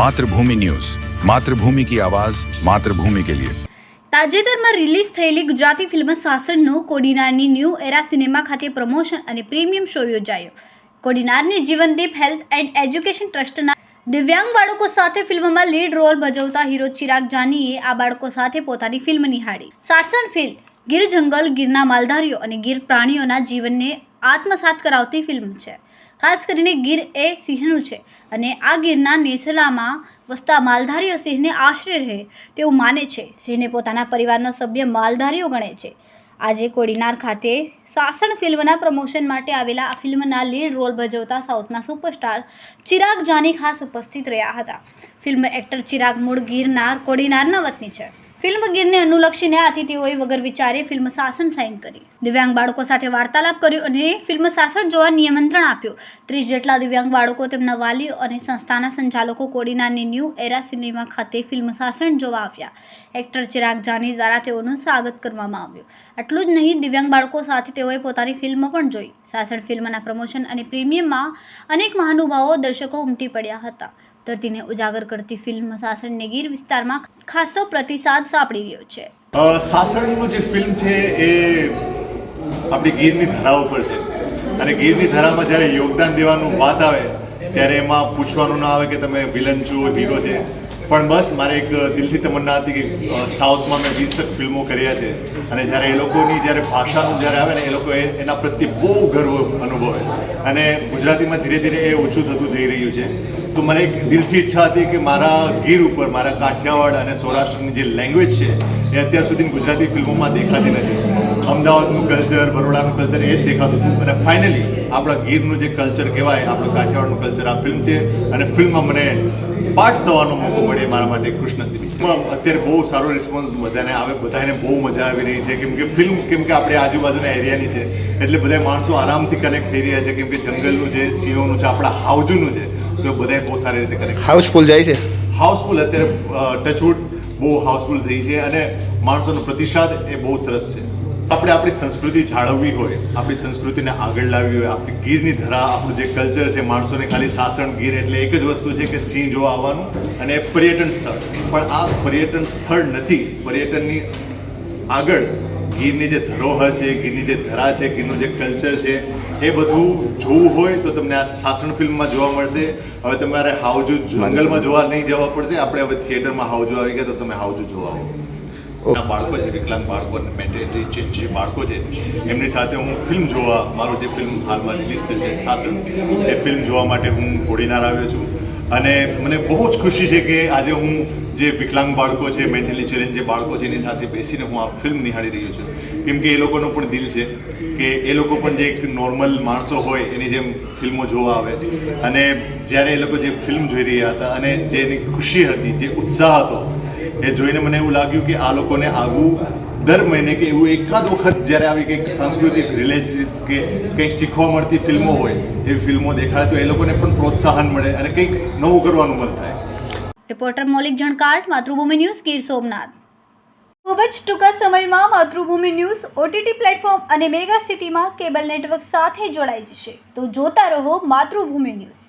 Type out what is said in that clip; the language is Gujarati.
માતૃભૂમિ ન્યૂઝ. માતૃભૂમિ કી આવાજ, માતૃભૂમિ કે લિયે. તાજેતરમાં રિલીઝ થયેલી ગુજરાતી ફિલ્મ સાસણનું કોડીનારની ન્યૂ એરા સિનેમા ખાતે પ્રમોશન અને પ્રીમિયમ શો યોજાયો. કોડીનારની જીવનદીપ હેલ્થ એન્ડ એજ્યુકેશન ટ્રસ્ટના દિવ્યાંગ બાળકો સાથે ફિલ્મમાં લીડ રોલ ભજવતા હીરો ચિરાગ જાનીએ આ બાળકો સાથે પોતાની ફિલ્મ નિહાળી. સાસણ ફિલ્મ, ગીર જંગલ, ગીરના માલધારીઓ અને ગીર પ્રાણીઓના જીવનને આત્મસાત કરાવતી ફિલ્મ છે. ખાસ કરીને ગીર એ સિંહનું છે. અને આ ગીરના નેસડામાં વસતા માલધારીઓ સિંહને આશરે રહે તેવું માને છે. સિંહને પોતાના પરિવારનો સભ્ય માલધારીઓ ગણે છે. આજે કોડીનાર ખાતે સાસણ ફિલ્મના પ્રમોશન માટે આવેલા આ ફિલ્મના લીડ રોલ ભજવતા સાઉથના સુપરસ્ટાર ચિરાગ જાની ખાસ ઉપસ્થિત રહ્યા હતા. ફિલ્મ એક્ટર ચિરાગ મૂળ ગીરનાર કોડીનારના વતની છે. ફિલ્મ ગીરને અનુલક્ષીને તેઓએ વગર વિચારે ફિલ્મ શાસન સાઇન કરી. દિવ્યાંગ બાળકો સાથે વાર્તાલાપ કર્યો અને ફિલ્મ શાસન જોવા નિયમંત્રણ આપ્યું. ત્રીસ જેટલા દિવ્યાંગ બાળકો તેમના વાલીઓ અને સંસ્થાના સંચાલકો કોડીનાની ન્યૂ એરા સિનેમા ખાતે ફિલ્મ શાસન જોવા આવ્યા. એક્ટર ચિરાગ જાની દ્વારા તેઓનું સ્વાગત કરવામાં આવ્યું. આટલું જ નહીં, દિવ્યાંગ બાળકો સાથે તેઓએ પોતાની ફિલ્મ પણ જોઈ. શાસન ફિલ્મના પ્રમોશન અને પ્રીમિયમમાં અનેક મહાનુભાવો દર્શકો ઉમટી પડ્યા હતા. ધરતીને ઉજાગર કરતી ફિલ્મ સાસણને ગીર વિસ્તારમાં ખાસો પ્રતિસાદ સાંપડી રહ્યો છે. સાસણનું જે ફિલ્મ છે એ આપણી ગીરની ધરા ઉપર છે. અને ગીરની ધરામાં જ્યારે યોગદાન દેવાનું વાત આવે, ત્યારે એમાં પૂછવાનું ના આવે કે તમે વિલન છો હીરો છે. પણ બસ, મારે એક દિલથી તમન્ના હતી કે સાઉથમાં મેં વીસક ફિલ્મો કર્યા છે. અને જ્યારે એ લોકોની જ્યારે ભાષાનું જ્યારે આવે ને, એ લોકો એના પ્રત્યે બહુ ગર્વ અનુભવે. અને ગુજરાતીમાં ધીરે ધીરે એ ઓછું થતું જઈ રહ્યું છે. તો મને એક દિલથી ઈચ્છા હતી કે મારા ગીર ઉપર, મારા કાઠિયાવાડ અને સૌરાષ્ટ્રની જે લેંગ્વેજ છે, એ અત્યાર સુધી ગુજરાતી ફિલ્મોમાં દેખાતી નથી. અમદાવાદનું કલ્ચર બરોડાનું કલ્ચર એ જ દેખાતું હતું. અને ફાઇનલી આપણા ગીરનું જે કલ્ચર કહેવાય, આપણું કાઠિયાવાડનું કલ્ચર આ ફિલ્મ છે. અને ફિલ્મમાં મને પાઠ થવાનો મોકો મળે મારા માટે ખુશનસીબી અત્યારે બહુ સારો રિસ્પોન્સ બધાને આવે, બધાને બહુ મજા આવી રહી છે. કેમ કે ફિલ્મ કેમ કે આપણે આજુબાજુના એરિયાની છે. એટલે બધા માણસો આરામથી કનેક્ટ થઈ રહ્યા છે. કેમ કે જંગલનું છે સિંહોનું છે, આપણા હાવજુનું છે તો બધાએ બહુ સારી રીતે કનેક્ટ હાઉસફુલ જાય છે? હાઉસફુલ અત્યારે ટચવુડ બહુ હાઉસફુલ થઈ છે અને માણસોનો પ્રતિસાદ એ બહુ સરસ છે. આપણે આપણી સંસ્કૃતિ જાળવવી હોય આપણી સંસ્કૃતિને આગળ લાવવી હોય આપણી ગીરની ધરા આપણું જે કલ્ચર છે માણસોને ખાલી સાસણ ગીર એટલે એક જ વસ્તુ છે કે સિંહ જોવા આવવાનું અને પર્યટન સ્થળ. પણ આ પર્યટન સ્થળ નથી. પર્યટનની આગળ ગીરની જે ધરોહર છે, ગીરની જે ધરા છે, ગીરનું જે કલ્ચર છે, એ બધું જોવું હોય તો તમને આ સાસણ ફિલ્મમાં જોવા મળશે. હવે તમારે હાવજુ જંગલમાં જોવા નહીં જવા પડશે. આપણે હવે થિયેટરમાં હાઉજુ આવી ગયા તો તમે હાવજુ જોવા આવો. બાળકો છે વિકલાંગ બાળકો અને જે જે બાળકો છે, એમની સાથે હું ફિલ્મ જોવા મારું જે ફિલ્મ હાલમાં રિલીઝ થઈ છે, સાસણ, એ ફિલ્મ જોવા માટે હું ઘોડીનાર આવ્યો છું. અને મને બહુ જ ખુશી છે કે આજે હું જે વિકલાંગ બાળકો છે મેન્ટલી ચેલેન્જ જે બાળકો છે, એની સાથે બેસીને હું આ ફિલ્મ નિહાળી રહ્યો છું. કેમ કે એ લોકોનો પણ દિલ છે કે એ લોકો પણ જે એક નોર્મલ માણસો હોય, એની જેમ ફિલ્મો જોવા આવે. અને જ્યારે એ લોકો જે ફિલ્મ જોઈ રહ્યા હતા અને જે એની ખુશી હતી, જે ઉત્સાહ હતો, એ જોઈને મને એવું લાગ્યું કે આ લોકોને આવું દર મહિને કે એવું એકાદ વખત જ્યારે આવી કંઈક સાંસ્કૃતિક રિલેટિવ કે કંઈક શીખવા મળતી ફિલ્મો હોય, એવી ફિલ્મો દેખાડે તો એ લોકોને પણ પ્રોત્સાહન મળે અને કંઈક નવું કરવાનું મન થાય. Reporter Maulik Jankat, Matrubhumi news Gir Somnath. ખૂબ જ ટૂંકા સમયમાં માતૃભૂમિ ન્યૂઝ ઓટીટી પ્લેટફોર્મ અને મેગા સિટીમાં કેબલ નેટવર્ક સાથે જોડાઈ જશે. તો જોતા રહો માતૃભૂમિ ન્યૂઝ.